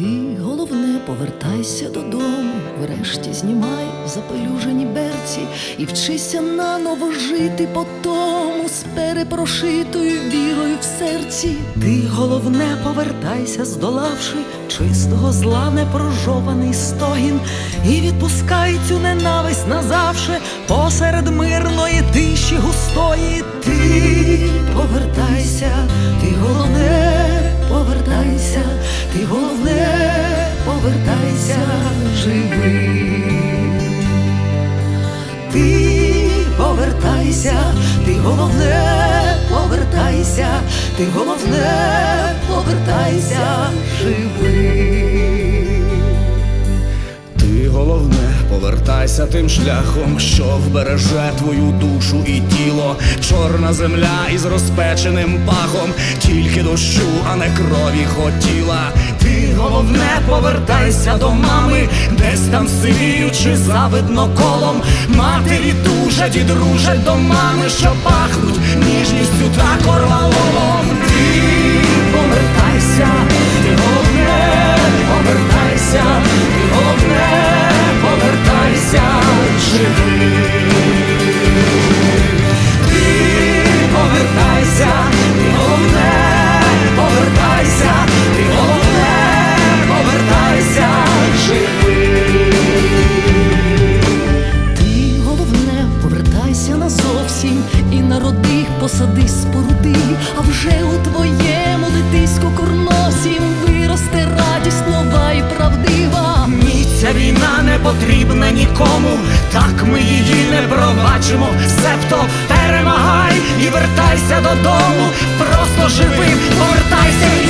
ти, головне, повертайся додому, врешті знімай запелюжені берці і вчися наново жити по тому з перепрошитою вірою в серці. Ти головне повертайся, здолавши чистого зла непрожований стогін, і відпускай цю ненависть назавше посеред мирної тиші густої. Ти повертайся, ти головне, повертайся, ти головне, повертайся живий. Головне, повертайся, ти головне, повертайся живий. Повертайся тим шляхом, що вбереже твою душу і тіло, чорна земля із розпеченим пахом, тільки дощу, а не крові хотіла. Ти головне, повертайся до мами, десь там сивіючи завидно колом. Матері тужать і дружать до мами, що пахнуть ніжністю та корвалолом. Не потрібна нікому, так ми її не пробачимо. Себто перемагай і вертайся додому. Просто живи, повертайся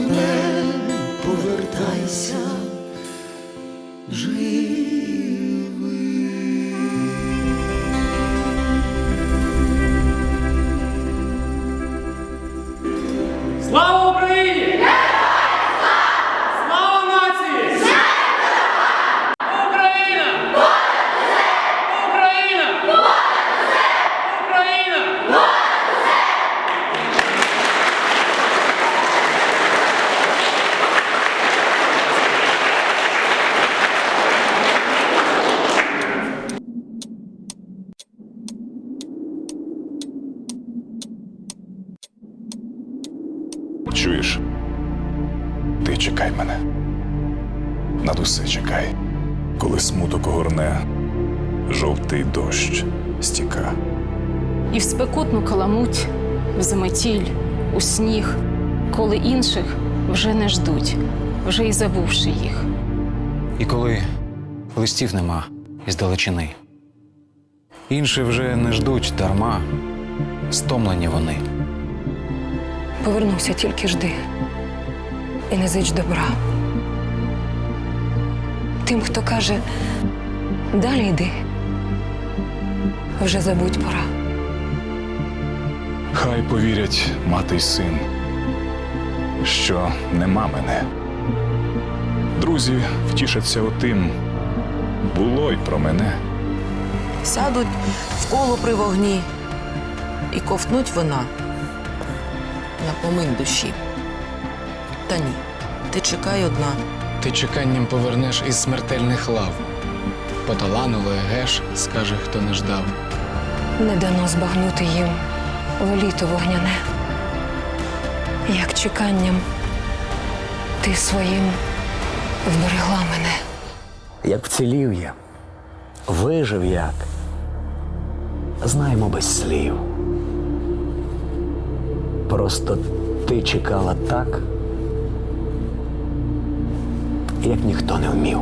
головне, повертайся. Живий. Чуєш? Ти чекай мене. Над усе чекай. Коли смуток огорне, жовтий дощ стіка. І в спекотну каламуть, в заметіль, у сніг, коли інших вже не ждуть, вже й забувши їх. І коли листів нема із далечини. Інші вже не ждуть дарма, стомлені вони. Повернуся, тільки жди і не зич добра. Тим, хто каже, далі йди, вже забудь пора. Хай повірять мати й син, що нема мене. Друзі втішаться отим, було й про мене. сядуть в коло при вогні і ковтнуть вина на помин душі. Та ні, ти чекай одна, ти чеканням повернеш із смертельних лав. По талану легеш, скаже, хто не ждав. Не дано збагнути їм в літо вогняне. Як чеканням ти своїм вберегла мене. Як вцілів я, вижив як. Знаємо без слів. Просто ти чекала так, як ніхто не вмів.